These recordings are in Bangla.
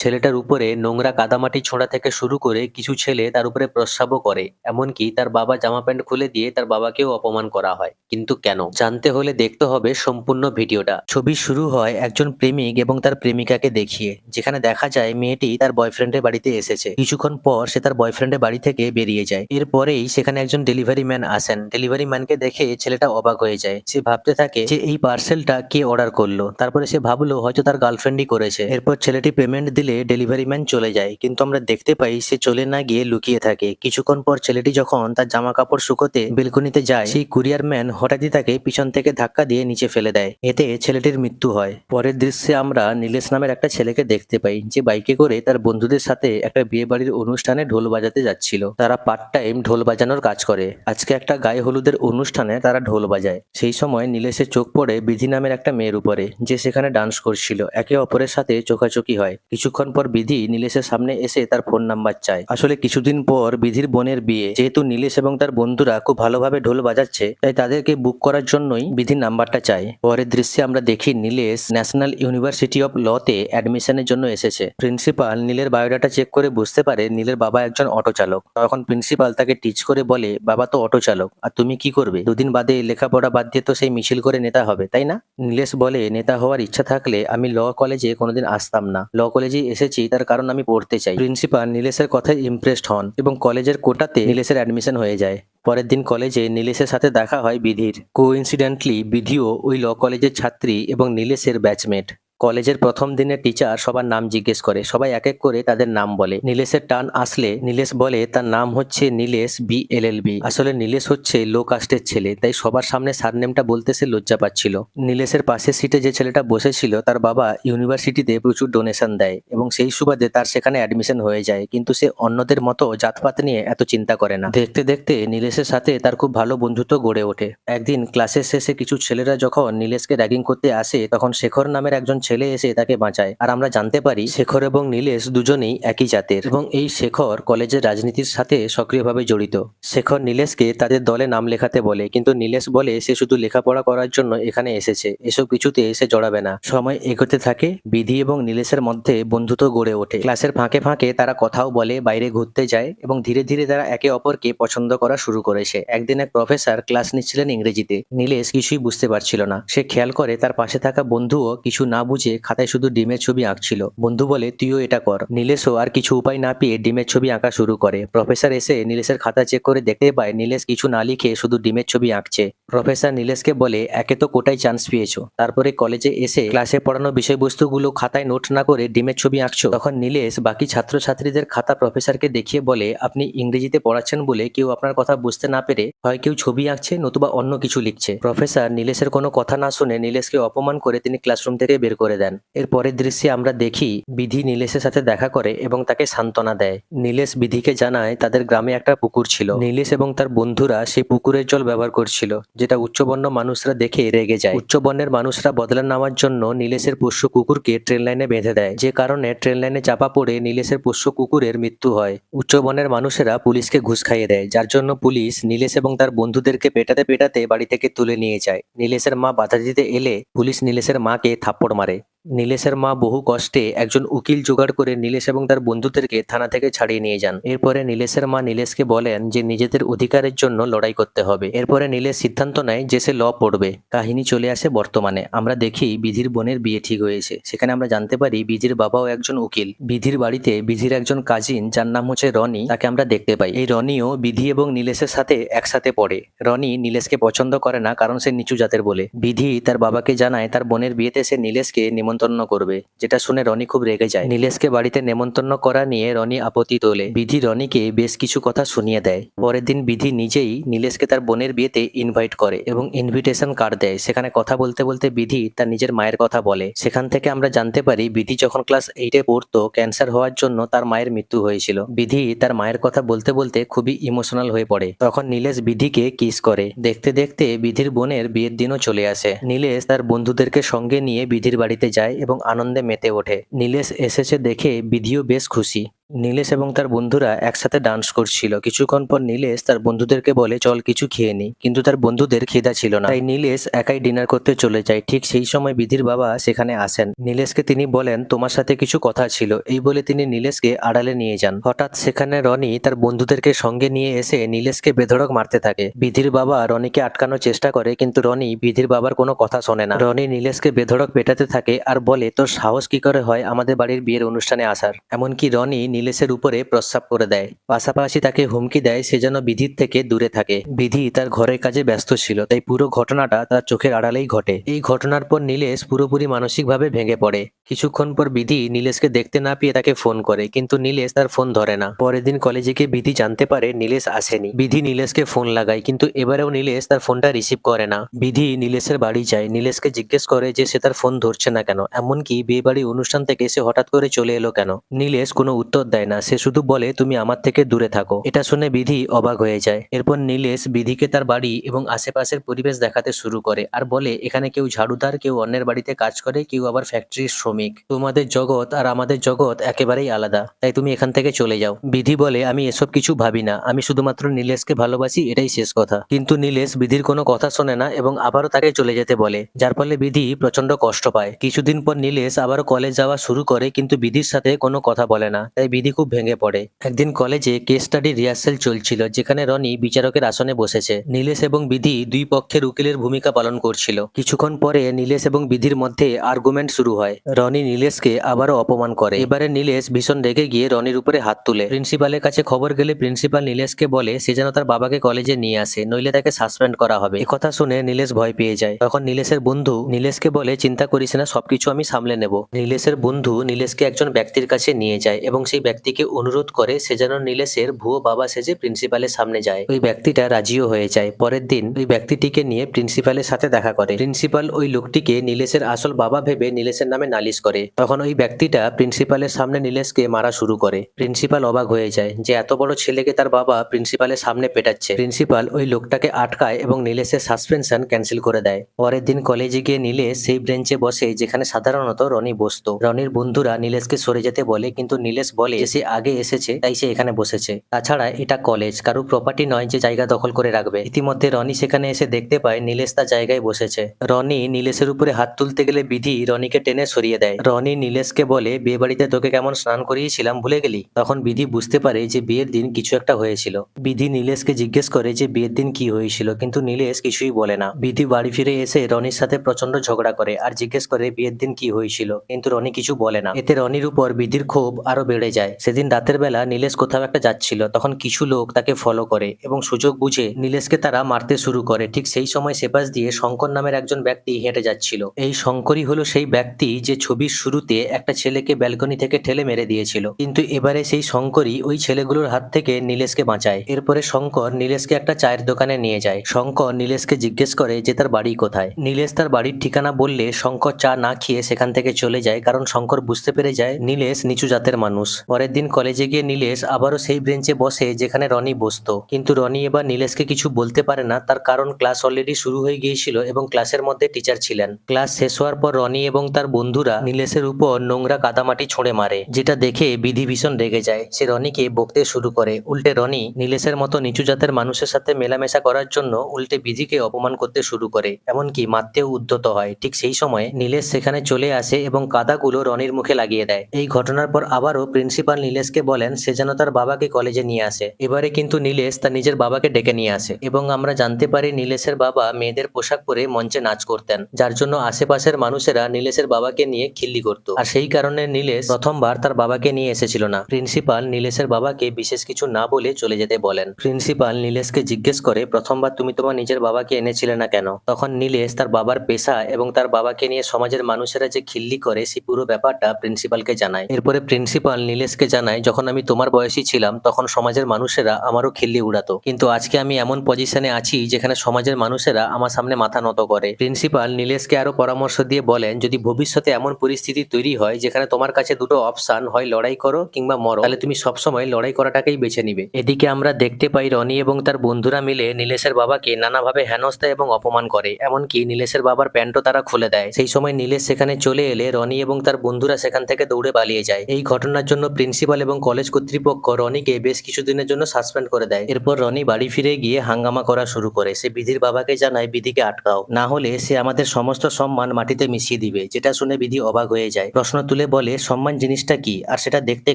ছেলেটার উপরে নোংরা কাদামাটি ছোঁড়া থেকে শুরু করে কিছু ছেলে তার উপরে প্রস্রাবও করে, এমনকি তার বাবা জামা প্যান্ট খুলে দিয়ে তার বাবাকেও অপমান করা হয়। কিন্তু কেন? জানতে হলে দেখতে হবে সম্পূর্ণ ভিডিওটা। ছবি শুরু হয় একজন প্রেমিক এবং তার প্রেমিকাকে দেখিয়ে, যেখানে দেখা যায় মেয়েটি তার বয়ফ্রেন্ডের বাড়িতে এসেছে। কিছুক্ষণ পর সে তার বয়ফ্রেন্ডের বাড়ি থেকে বেরিয়ে যায়। এরপরেই সেখানে একজন ডেলিভারি ম্যান আসেন। ডেলিভারি ম্যানকে দেখে ছেলেটা অবাক হয়ে যায়। সে ভাবতে থাকে যে এই পার্সেলটা কে অর্ডার করল? তারপরে সে ভাবলো হয়তো তার গার্লফ্রেন্ডই করেছে। এরপর ছেলেটি পেমেন্ট দিলে ডেলিভারি ম্যান চলে যায়। কিন্তু আমরা দেখতে পাই সে চলে না গিয়ে লুকিয়ে থাকে। কিছুক্ষণ পর ছেলেটি যখন তার জামা কাপড় শুকোতে বেলকনিতে যায়, সেই কুরিয়ার ম্যান হঠাৎই তাকে পিছন থেকে ধাক্কা দিয়ে নিচে ফেলে দেয়। এতে ছেলেটির মৃত্যু হয়। পরের দৃশ্যে আমরা নীলেশ নামের একটা ছেলেকে দেখতে পাই, যে বাইকে করে তার বন্ধুদের সাথে একটা বিয়ে বাড়ির অনুষ্ঠানে ঢোল বাজাতে যাচ্ছিল। তারা পার্ট টাইম ঢোল বাজানোর কাজ করে। আজকে একটা গায়ে হলুদের অনুষ্ঠানে তারা ঢোল বাজায়। সেই সময় নীলেশের চোখ পড়ে বিধি নামের একটা মেয়ের উপরে, যে সেখানে ডান্স করছিল। একে অপরের সাথে চোখাচোখি হয়। কিছুক্ষণ পর বিধি নীলেশের সামনে এসে তার ফোন নাম্বার চায়। আসলে কিছুদিন পর বিধির বোনের বিয়ে। যেহেতু নীলেশ এবং তার বন্ধুরা খুব ভালোভাবে ঢোল বাজাচ্ছে, তাই তাদেরকে বুক করার জন্যই বিধির নাম্বারটা চায়। পরের দৃশ্যে আমরা দেখি নীলেশ ন্যাশনাল ইউনিভার্সিটি অফ লতে অ্যাডমিশনের জন্য এসেছে। প্রিন্সিপাল নীলের বায়োডাটা চেক করে বুঝতে পারে নীলের বাবা একজন অটো চালক। তখন প্রিন্সিপাল তাকে টিচ করে বলে, বাবা তো অটো চালক, আর তুমি কি করবে? দুদিন বাদে লেখাপড়া বাদ দিয়ে তো সেই মিছিল করে নেতা হবে, তাই না? নীলেশ বলে, নেতা হওয়ার ইচ্ছা থাকলে আমি ল কলেজে কোনোদিন আসতাম না। ল কলেজে এসেছি, তার কারণ আমি পড়তে চাই। প্রিন্সিপাল নীলেশের কথায় ইমপ্রেসড হন এবং কলেজের কোটাতে নীলেশের অ্যাডমিশন হয়ে যায়। পরের দিন কলেজে নীলেশের সাথে দেখা হয় বিধির। কোইন্সিডেন্টলি বিধিও ওই ল কলেজের ছাত্রী এবং নীলেশের ব্যাচমেট কলেজের প্রথম দিনের টিচার সবার নাম জিজ্ঞেস করে। সবাই এক এক করে তাদের নাম বলে। নীলেশের টান আসলে নীলেশ বলে, তার নাম হচ্ছে Nilesh B L L B. আসলে নীলেশ হচ্ছে লো কাস্টের ছেলে, তাই সবার সামনে সারনেমটা বলতে সে লজ্জা পাচ্ছিল। নীলেশের পাশের সিটে যে ছেলেটা বসেছিল, তার বাবা ইউনিভার্সিটিতে প্রচুর ডোনেশন দেয় এবং সেই সুবাদে তার সেখানে অ্যাডমিশন হয়ে যায়। কিন্তু সে অন্যদের মতো জাতপাত নিয়ে এত চিন্তা করে না। দেখতে দেখতে নীলেশের সাথে তার খুব ভালো বন্ধুত্ব গড়ে ওঠে। একদিন ক্লাসের শেষে কিছু ছেলেরা যখন নীলেশকে র্যাগিং করতে আসে, তখন শেখর নামের একজন ছেলে এসে তাকে বাঁচায়। আর আমরা জানতে পারি, শেখর এবং নীলেশ দুজনেই একই জাতের এবং এই শেখর কলেজের রাজনীতির সাথে সক্রিয়ভাবে জড়িত। শেখর নীলেশকে তাদের দলে নাম লেখাতে বলে, কিন্তু নীলেশ বলে, সে শুধু লেখাপড়া করার জন্য এখানে এসেছে, এসব কিছুতে সে জড়াবে না। সময় এগোতে থাকে, বিধি এবং নীলেশের মধ্যে বন্ধুত্ব গড়ে ওঠে। ক্লাসের ফাঁকে ফাঁকে তারা কথাও বলে, বাইরে ঘুরতে যায় এবং ধীরে ধীরে তারা একে অপরকে পছন্দ করা শুরু করেছে একদিন এক প্রফেসর ক্লাস নিচ্ছিলেন ইংরেজিতে। নীলেশ কিছুই বুঝতে পারছিল না। সে খেয়াল করে, তার পাশে থাকা বন্ধুও কিছু না বুঝে খাতায় শুধু ডিমের ছবি আঁকছিল। বন্ধু বলে, তুইও এটা কর। নীলেশও আর কিছু উপায় না পেয়ে ডিমের ছবি আঁকা শুরু করে। প্রফেসর এসে নীলেশের খাতা চেক করে দেখতে পায় নীলেশ কিছু না লিখে শুধু ডিমের ছবি আঁকছে। প্রফেসর নীলেশকে বলে, একে তো কোটায় চান্স পেয়েছ। তারপরে কলেজে এসে ক্লাসে পড়ানো বিষয়বস্তুগুলো খাতায় নোট না করে ডিমের ছবি আঁকছো। তখন নীলেশ বাকি ছাত্রছাত্রীদের খাতা প্রফেসরকে দেখিয়ে বলে, আপনি ইংরেজিতে পড়াচ্ছেন বলে কেউ আপনার কথা বুঝতে না পেরে হয় কেউ ছবি আঁকছে নতুবা অন্য কিছু লিখছে। প্রফেসর নীলেশের কোনো কথা না শুনে নীলেশকে অপমান করে তিনি ক্লাসরুম থেকে বের করে দেন। এর পরের দৃশ্যে আমরা দেখি বিধি নীলেশের সাথে দেখা করে এবং তাকে সান্ত্বনা দেয়। নীলেশ বিধিকে জানায় তাদের গ্রামে একটা পুকুর ছিল। নীলেশ এবং তার বন্ধুরা সেই পুকুরের জল ব্যবহার করছিল, যেটা উচ্চবর্ণ মানুষরা দেখে রেগে যায়। উচ্চবর্ণের মানুষরা বদলা নেওয়ার জন্য নীলেশের পোষ্য কুকুরকে ট্রেন লাইনে বেঁধে দেয়। যে কারণে ট্রেন লাইনে চাপা পড়ে নীলেশের পোষ্য কুকুরের মৃত্যু হয়। উচ্চবর্ণের মানুষেরা পুলিশকে ঘুষ খাইয়ে দেয়, যার জন্য পুলিশ নীলেশ এবং তার বন্ধুদেরকে পেটাতে পেটাতে বাড়ি থেকে তুলে নিয়ে যায়। নীলেশের মা বাধা দিতে এলে পুলিশ নীলেশের মাকে থাপ্পড় মারে। নীলেশের মা বহু কষ্টে একজন উকিল জোগাড় করে নীলেশ এবং তার বন্ধুদেরকে থানা থেকে ছাড়িয়ে নিয়ে যান। এরপরে নীলেশের মা নীলেশকে বলেন যে নিজেদের অধিকারের জন্য লড়াই করতে হবে। এরপরে নীলেশ সিদ্ধান্ত নেয় যে সে ল পড়বে। কাহিনী চলে আসে বর্তমানে। আমরা দেখি বিধির বোনের বিয়ে ঠিক হয়েছে। সেখানে আমরা জানতে পারি বিধির বাবাও একজন উকিল। বিধির বাড়িতে বিধির একজন কাজিন, যার নাম হচ্ছে রনি, তাকে আমরা দেখতে পাই। এই রনিও বিধি এবং নীলেশের সাথে একসাথে পড়ে। রনি নীলেশকে পছন্দ করে না, কারণ সে নিচু জাতের বলে। বিধি তার বাবাকে জানায় তার বোনের বিয়েতে সে নীলেশকে নেমন্তন্ন করবে, যেটা শুনে রনি খুব রেগে যায়। নীলেশকে বাড়িতে নেমন্তন্ন করা নিয়ে রনি আপত্তি তোলে। বিধি রনিকে বেশ কিছু কথা শুনিয়ে দেয়। পরের দিন বিধি নিজেই নীলেশকে তার বোনের বিয়েতে ইনভাইট করে এবং ইনভিটেশন কার্ড দেয়। সেখানে কথা বলতে বলতে বিধি তার নিজের মায়ের কথা বলে। সেখান থেকে আমরা জানতে পারি, বিধি যখন ক্লাস এইটে পড়তো ক্যান্সার হওয়ার জন্য তার মায়ের মৃত্যু হয়েছিল। বিধি তার মায়ের কথা বলতে বলতে খুবই ইমোশনাল হয়ে পড়ে। তখন নীলেশ বিধিকে কিস করে। দেখতে দেখতে বিধির বোনের বিয়ের দিনও চলে আসে। নীলেশ তার বন্ধুদেরকে সঙ্গে নিয়ে বিধির বাড়িতে যায় এবং আনন্দে মেতে ওঠে। নীলেশ এসেছে দেখে বিধিও বেশ খুশি। নীলেশ এবং তার বন্ধুরা একসাথে ডান্স করছিল। কিছুক্ষণ পর নীলেশ তার বন্ধুদেরকে বলে, চল কিছু খেয়ে নি। কিন্তু তার বন্ধুদের খিদা ছিল না। তাই নীলেশ একাই ডিনার করতে চলে যায়। ঠিক সেই সময় বিধির বাবা সেখানে আসেন। নীলেশকে তিনি বলেন, তোমার সাথে কিছু কথা ছিল। এই বলে তিনি নীলেশকে আড়ালে নিয়ে যান। হঠাৎ সেখানে রনি তার বন্ধুদেরকে সঙ্গে নিয়ে এসে নীলেশকে বেধড়ক মারতে থাকে। বিধির বাবা রনিকে আটকানোর চেষ্টা করে, কিন্তু রনি বিধির বাবার কোনো কথা শোনে না। রনি নীলেশকে বেধড়ক পেটাতে থাকে আর বলে, তোর সাহস কি করে হয় আমাদের বাড়ির বিয়ের অনুষ্ঠানে আসার? এমনকি রনি নীলেশের উপরে প্রস্রাব করে দেয়। পাশাপাশি তাকে হুমকি দেয়, সে যেন বিধির থেকে দূরে থাকে। বিধি তার ঘরের কাজে ব্যস্ত ছিল, তাই পুরো ঘটনাটা তার চোখের আড়ালেই ঘটে। এই ঘটনার পর নীলেশ পুরোপুরি মানসিকভাবে ভেঙে পড়ে। কিছুক্ষণ পর বিধি নীলেশকে দেখতে না পেয়ে তাকে ফোন করে, কিন্তু নীলেশ তার ফোন ধরে না। পরের দিন কলেজে গিয়ে বিধি জানতে পারে নীলেশ আসেনি। বিধি নীলেশকে ফোন লাগায়, কিন্তু এবারেও নীলেশ তার ফোনটা রিসিভ করে না। বিধি নীলেশের বাড়ি যায়, নীলেশকে জিজ্ঞেস করে যে সে তার ফোন ধরছে না কেন? এমনকি বিয়ে বাড়ি অনুষ্ঠান থেকে সে হঠাৎ করে চলে এলো কেন? নীলেশ কোনো উত্তর দেয় না, সে শুধু বলে, তুমি আমার থেকে দূরে থাকো। এটা শুনে বিধি অবাক হয়ে যায়। এরপর নীলেশ বিধিকে তার বাড়ি এবং আশেপাশের পরিবেশ দেখাতে শুরু করে আর বলে, এখানে কেউ ঝাড়ুদার, কেউ অন্যের বাড়িতে কাজ করে, কেউ আবার ফ্যাক্টরির শ্রমিক। তোমাদের জগৎ আর আমাদের জগৎ একেবারেই আলাদা, তাই তুমি এখান থেকে চলে যাও। বিধি বলে, আমি এসব কিছু ভাবি না, আমি শুধুমাত্র নীলেশকে ভালোবাসি, এটাই শেষ কথা। কিন্তু নীলেশ বিধির কোনো কথা শোনে না এবং আবারও তাকে চলে যেতে বলে, যার ফলে বিধি প্রচণ্ড কষ্ট পায়। কিছুদিন পর নীলেশ আবারও কলেজ যাওয়া শুরু করে, কিন্তু বিধির সাথে কোনো কথা বলে না। তাই বিধি খুব ভেঙে পড়ে। একদিন কলেজে কেস স্টাডি রিহার্সেল চলছিল, যেখানে রনি বিচারকের আসনে বসেছে। নীলেশ এবং বিধি দুই পক্ষের উকিলের ভূমিকা পালন করছিল। কিছুক্ষণ পরে নীলেশ এবং বিধির মধ্যে আর্গুমেন্ট শুরু হয়। রনি নীলেশকে আবারও অপমান করে। এবারে নীলেশ ভীষণ রেগে গিয়ে রনির উপরে হাত তুলে। প্রিন্সিপালের কাছে খবর গেলে প্রিন্সিপাল নীলেশকে বলে, সে যেন তার বাবাকে কলেজে নিয়ে আসে, নইলে তাকে সাসপেন্ড করা হবে। কথা শুনে নীলেশ ভয় পেয়ে যায়। তখন নীলেশের বন্ধু নীলেশকে বলে, চিন্তা করিস না, সবকিছু আমি সামলে নেব। নীলেশের বন্ধু নীলেশকে একজন ব্যক্তির কাছে নিয়ে যায় এবং সেই ব্যক্তিকে অনুরোধ করে সে যেন নীলেশের ভুয়ো বাবা সেজে প্রিন্সিপালের সামনে যায়। ওই ব্যক্তিটা রাজিও হয়ে যায়। পরের দিন ওই ব্যক্তিটিকে নিয়ে প্রিন্সিপালের সাথে দেখা করে। প্রিন্সিপাল ওই লোকটিকে নীলেশের আসল বাবা ভেবে নীলেশের নামে নালিশ করে। তখন ওই ব্যক্তিটা প্রিন্সিপালের সামনে নীলেশকে মারা শুরু করে। প্রিন্সিপাল অবাক হয়ে যায় যে এত বড় ছেলেকে তার বাবা প্রিন্সিপালের সামনে পেটাচ্ছে। প্রিন্সিপাল ওই লোকটাকে আটকায় এবং নীলেশের সাসপেনশন ক্যান্সেল করে দেয়। পরের দিন কলেজে গিয়ে নীলেশ সেই ব্রেঞ্চে বসে, যেখানে সাধারণত রনি বসতো। রনির বন্ধুরা নীলেশকে সরে যেতে বলে, কিন্তু নীলেশ বলে যে সে আগে এসেছে, তাই সে এখানে বসেছে। তাছাড়া এটা কলেজ কারও প্রপার্টি নয় যে জায়গা দখল করে রাখবে। ইতিমধ্যে রনি সেখানে এসে দেখতে পায় নীলেশ তার জায়গায় বসেছে। রনি নীলেশের উপরে হাত তুলতে গেলে বিধি রনিকে টেনে সরিয়ে দেয়। রনি নীলেশকে বলে, বিয়ে বাড়িতে তোকে কেমন স্নান করিয়েছিলাম ভুলে গেলি? তখন বিধি বুঝতে পারে যে বিয়ের দিন কিছু একটা হয়েছিল। বিধি নীলেশকে জিজ্ঞেস করে যে বিয়ের দিন কি হয়েছিল, কিন্তু নীলেশ কিছুই বলে না। বিধি বাড়ি ফিরে এসে রনির সাথে প্রচণ্ড ঝগড়া করে আর জিজ্ঞেস করে বিয়ের দিন কি হয়েছিল, কিন্তু রনি কিছু বলে না। এতে রনির উপর বিধির ক্ষোভ আরও বেড়ে যায়। সেদিন রাতের বেলা নীলেশ কোথাও একটা যাচ্ছিল। তখন কিছু লোক তাকে ফলো করে এবং সুযোগ বুঝে নীলেশকে তারা মারতে শুরু করে। ঠিক সেই সময় সেপাশ দিয়ে শঙ্কর নামের একজন ব্যক্তি হেঁটে যাচ্ছিল। এই শঙ্করই হলো সেই ব্যক্তি যে ছবির শুরুতে একটা ছেলেকে ব্যালকনি থেকে ঠেলে মেরে দিয়েছিল। কিন্তু এবারে সেই শঙ্করই ওই ছেলেগুলোর হাত থেকে নীলেশকে বাঁচায়। এরপরে শঙ্কর নীলেশকে একটা চায়ের দোকানে নিয়ে যায়। শঙ্কর নীলেশকে জিজ্ঞেস করে যে তার বাড়ি কোথায়? নীলেশ তার বাড়ির ঠিকানা বললে, শঙ্কর চা না খেয়ে সেখান থেকে চলে যায় কারণ শঙ্কর বুঝতে পেরে যায় নীলেশ নিচু জাতের মানুষ। পরের দিন কলেজে গিয়ে নীলেশ আবারও সেই ব্রেঞ্চে বসে যেখানে রনি বসতো। কিন্তু রনি এবার নীলেশকে কিছু বলতে পারে না, তার কারণ ক্লাস অলরেডি শুরু হয়ে গিয়েছিল এবং ক্লাসের মধ্যে টিচার ছিলেন। ক্লাস শেষ হওয়ার পর রনি এবং তার বন্ধুরা নীলেশের উপর নোংরা কাদামাটি ছুঁড়ে মারে, যেটা দেখে বিধি ভীষণ রেগে যায়। সে রনিকে বকতে শুরু করে। উল্টে রনি নীলেশের মতো নিচু জাতের মানুষের সাথে মেলামেশা করার জন্য উল্টে বিধিকে অপমান করতে শুরু করে, এমনকি মারতেও উদ্ধত হয়। ঠিক সেই সময় নীলেশ সেখানে চলে আসে এবং কাদাগুলো রনির মুখে লাগিয়ে দেয়। এই ঘটনার পর আবারও প্রিন্সিপাল নীলেশকে বলেন, সে যেন তার বাবাকে কলেজে নিয়ে আসে। এবারে কিন্তু নীলেশ তার নিজের বাবাকে ডেকে নিয়ে আসে এবং আমরা জানতে পারি নীলেশের বাবা মেয়েদের পোশাক পরে মঞ্চে নাচ করতেন, যার জন্য আশেপাশের মানুষেরা নীলেশের বাবাকে নিয়ে খিল্লি করত। আর সেই কারণে নীলেশ প্রথমবার তার বাবাকে নিয়ে এসেছিল না। প্রিন্সিপাল নীলেশের বাবাকে বিশেষ কিছু না বলে চলে যেতে বলেন। প্রিন্সিপাল নীলেশকে জিজ্ঞেস করে, প্রথমবার তুমি তোমার নিজের বাবাকে এনেছিলে না কেন? তখন নীলেশ তার বাবার পেশা এবং তার বাবাকে নিয়ে সমাজের মানুষেরা যে খিল্লি করে সেই পুরো ব্যাপারটা প্রিন্সিপালকে জানায়। এরপরে প্রিন্সিপাল নীলেশকে জানায় যখন আমি তোমার বয়সী ছিলাম, তখন সমাজের মানুষেরা আমারও খিল্লি উড়াতো। কিন্তু আজকে আমি এমন পজিশনে আছি, যেখানে সমাজের মানুষেরা আমার সামনে মাথা নত করে। প্রিন্সিপাল নীলেশকে আরও পরামর্শ দিয়ে বলেন, যদি ভবিষ্যতে এমন পরিস্থিতি তৈরি হয়, যেখানে তোমার কাছে দুটো অপশান হয়, লড়াই করো কিংবা মরো, তাহলে তুমি সবসময় লড়াই করাটাকেই বেছে নিবে। এদিকে আমরা দেখতে পাই রনি এবং তার বন্ধুরা মিলে নীলেশের বাবাকে নানাভাবে হেনস্থা এবং অপমান করে। এমনকি নীলেশের বাবার প্যান্টও তারা খুলে দেয়। সেই সময় নীলেশ সেখানে চলে এলে রনি এবং তার বন্ধুরা সেখান থেকে দৌড়ে পালিয়ে যায়। এই ঘটনার জন্য প্রিন্সিপাল এবং কলেজ কর্তৃপক্ষ রনিকে বেশ কিছুদিনের জন্য সাসপেন্ড করে দেয়। এরপর রনি বাড়ি ফিরে গিয়ে হাঙ্গামা করা শুরু করে। সে বিধির বাবাকে জানায়, বিধিকে আটকাও। না হলে সে আমাদের সমস্ত সম্মান মাটিতে মিশিয়ে দিবে। যেটা শুনে বিধি অবাক হয়ে যায়। প্রশ্ন তুলে বলে, সম্মান জিনিসটা কি? আর সেটা দেখতে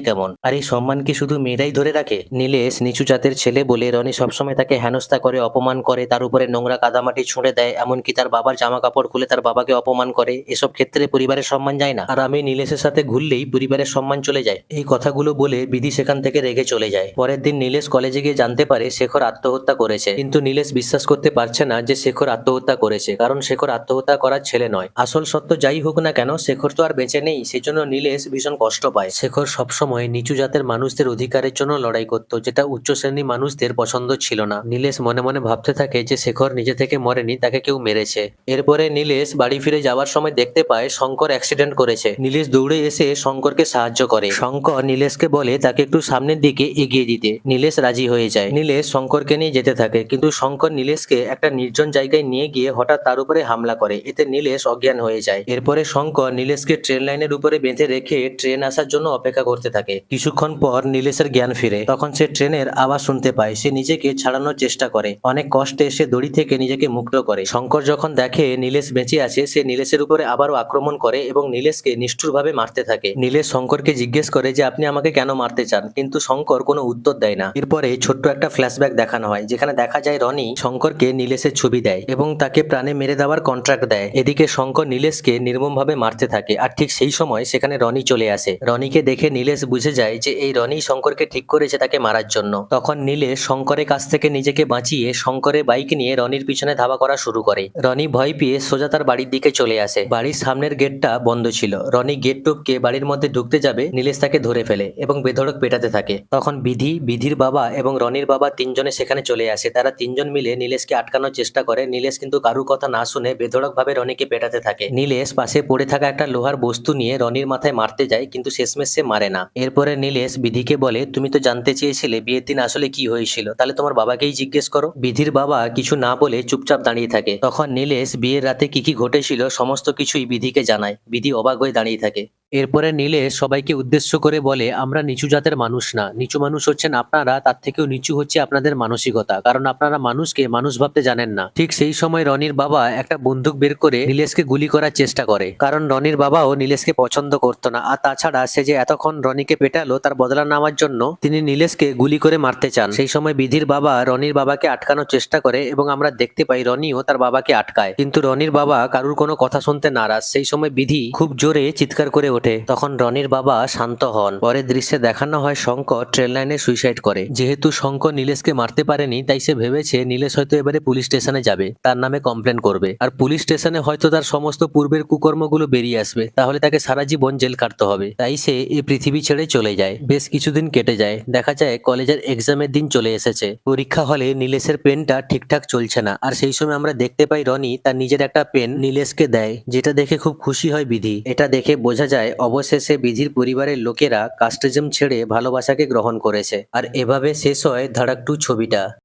কেমন? আর এই সম্মান কি শুধু মেয়েরাই ধরে রাখে? নীলেশ নিচু জাতের ছেলে বলে, রনি সবসময় তাকে হেনস্থা করে, অপমান করে, তার উপরে নোংরা কাদামাটি ছুঁড়ে দেয়, এমনকি তার বাবার জামা কাপড় খুলে তার বাবাকে অপমান করে। এসব ক্ষেত্রে পরিবারের সম্মান যায় না। আর আমি নীলেশের সাথে ঘুরলেই পরিবারের সম্মান চলে যায়। এই কথাগুলো বলে বিধি সেখান থেকে রেগে চলে যায়। পরের দিন নীলেশ কলেজে গিয়ে জানতে পারে শেখর আত্মহত্যা করেছে। কিন্তু নীলেশ বিশ্বাস করতে পারছে না যে শেখর আত্মহত্যা করেছে, কারণ শেখর আত্মহত্যা করার ছেলে নয়। আসল সত্য যাই হোক না কেন, শেখর তো আর বেঁচে নেই, সেজন্য নীলেশ ভীষণ কষ্ট পায়। শেখর সবসময় নিচু জাতের মানুষদের অধিকারের জন্য লড়াই করত, যেটা উচ্চ শ্রেণির মানুষদের পছন্দ ছিল না। নীলেশ মনে মনে ভাবতে থাকে যে শেখর নিজে থেকে মরেনি, তাকে কেউ মেরেছে। এরপরে নীলেশ বাড়ি ফিরে যাওয়ার সময় দেখতে পায় শঙ্কর অ্যাক্সিডেন্ট করেছে। নীলেশ দৌড়ে এসে শঙ্করকে সাহায্য করে। শঙ্কর নীলেশকে বলে তাকে একটু সামনের দিকে এগিয়ে দিতে। নীলেশ রাজি হয়ে যায়। নীলেশ শঙ্করকে নিয়ে যেতে থাকে, কিন্তু শঙ্কর নীলেশকে একটা নির্জন জায়গায় নিয়ে গিয়ে হঠাৎ তার উপরে হামলা করে। এতে নীলেশ অজ্ঞান হয়ে যায়। এরপরে শঙ্কর নীলেশকে ট্রেন লাইনের উপরে বেঁধে রেখে ট্রেন আসার জন্য অপেক্ষা করতে থাকে। কিছুক্ষণ পর নীলেশের জ্ঞান ফিরে। তখন সে ট্রেনের আওয়াজ শুনতে পায়। সে নিজেকে ছাড়ানোর চেষ্টা করে। অনেক কষ্টে সে দড়ি থেকে নিজেকে মুক্ত করে। শঙ্কর যখন দেখে নীলেশ বেঁচে আছে, সে নীলেশের উপরে আবারও আক্রমণ করে এবং নীলেশকে নিষ্ঠুরভাবে মারতে থাকে। নীলেশ শঙ্করকে জিজ্ঞেস করে যে আপনি আমাকে কেন মারতে চান? কিন্তু শঙ্কর কোনো উত্তর দেয় না। এরপরে ছোট্ট একটা ফ্ল্যাশব্যাক দেখানো হয়, যেখানে দেখা যায় রনি শঙ্করকে নীলেশের ছবি দেয় এবং তাকে প্রাণে মেরে দেওয়ার কন্ট্রাক্ট দেয়। এদিকে শঙ্কর নীলেশকে নির্মমভাবে মারতে থাকে, আর ঠিক সেই সময় সেখানে রনি চলে আসে। রনিকে দেখে নীলেশ বুঝে যায় যে এই রনি শঙ্করকে ঠিক করেছে তাকে মারার জন্য। তখন নীলেশ শঙ্করের কাছ থেকে নিজেকে বাঁচিয়ে শঙ্করের বাইক নিয়ে রনির পিছনে ধাবা করা শুরু করে। রনি ভয় পেয়ে সোজা তার বাড়ির দিকে চলে আসে। বাড়ির সামনের গেটটা বন্ধ ছিল। রনি গেট টপকে বাড়ির মধ্যে ঢুকতে যাবে, নীলেশ তাকে ধরে ফেলে এবং বেধড়ক পেটাতে থাকে। তখন বিধি, বিধির বাবা এবং রনির বাবা তিনজনে সেখানে চলে আসে। তারা তিনজন মিলে নীলেশকে আটকানোর চেষ্টা করে। নীলেশ কিন্তু কারুর কথা না শুনে বেধড়ক ভাবে রনিকে পেটাতে থাকে। নীলেশ পাশে পড়ে থাকা একটা লোহার বস্তু নিয়ে রনির মাথায় মারতে যায়, কিন্তু শেষমেশ সে মারে না। এরপরে নীলেশ বিধিকে বলে, তুমি তো জানতে চেয়েছিলে বিয়ের দিন আসলে কি হয়েছিল। তাহলে তোমার বাবাকেই জিজ্ঞেস করো। বিধির বাবা কিছু না বলে চুপচাপ দাঁড়িয়ে থাকে। তখন নীলেশ বিয়ের রাতে কি কি ঘটেছিল সমস্ত কিছুই বিধিকে জানায়। বিধি অবাক হয়ে দাঁড়িয়ে থাকে। এরপরে নীলেশ সবাইকে উদ্দেশ্য করে বলে, আমরা নিচু জাতের মানুষ না। নিচু মানুষ হচ্ছেন আপনারা, তার থেকেও নিচু হচ্ছে আপনাদের মানসিকতা। কারণ আপনারা মানুষকে মানুষ ভাবতে জানেন না। ঠিক সেই সময় রনির বাবা একটা বন্দুক বের করে নীলেশকে গুলি করার চেষ্টা করে। কারণ রনির বাবাও নীলেশকে পছন্দ করতো না। আর তাছাড়া সে যে এতক্ষণ রনিকে পেটালো, তার বদলা নেওয়ার জন্য তিনি নীলেশকে গুলি করে মারতে চান। সেই সময় বিধির বাবা রনির বাবাকে আটকানোর চেষ্টা করে এবং আমরা দেখতে পাই রনিও তার বাবাকে আটকায়। কিন্তু রনির বাবা কারুর কোনো কথা শুনতে নারাজ। সেই সময় বিধি খুব জোরে চিৎকার করে ওঠে। তখন রনির বাবা শান্ত হন। পরের দৃশ্যে দেখানো হয় শঙ্কর ট্রেন লাইনে সুইসাইড করে। যেহেতু শঙ্কর নীলেশকে মারতে পারেনি, তাই সে ভেবেছে নীলেশ হয়তো এবারে পুলিশ স্টেশনে যাবে। তার নামে কমপ্লেন করবে। আর পুলিশ স্টেশনে হয়তো তার সমস্ত পূর্বের কুকর্মগুলো বেরিয়ে আসবে। তাহলে তাকে সারা জীবন জেল কাটতে হবে। তাই সে এই পৃথিবী ছেড়ে চলে যায়। বেশ কিছুদিন কেটে যায়। দেখা যায় কলেজের এক্সামের দিন চলে এসেছে। পরীক্ষা হলে নীলেশের পেনটা ঠিকঠাক চলছে না। আর সেই সময় আমরা দেখতে পাই রনি তার নিজের একটা পেন নীলেশকে দেয়, যেটা দেখে খুব খুশি হয় বিধি। এটা দেখে বোঝা যায় অবশেষে বিধির পরিবারের লোকেরা কাস্টিজম ছেড়ে ভালোবাসাকে গ্রহণ করেছে। আর এভাবে শেষ হয় ধারাক টু ছবিটা।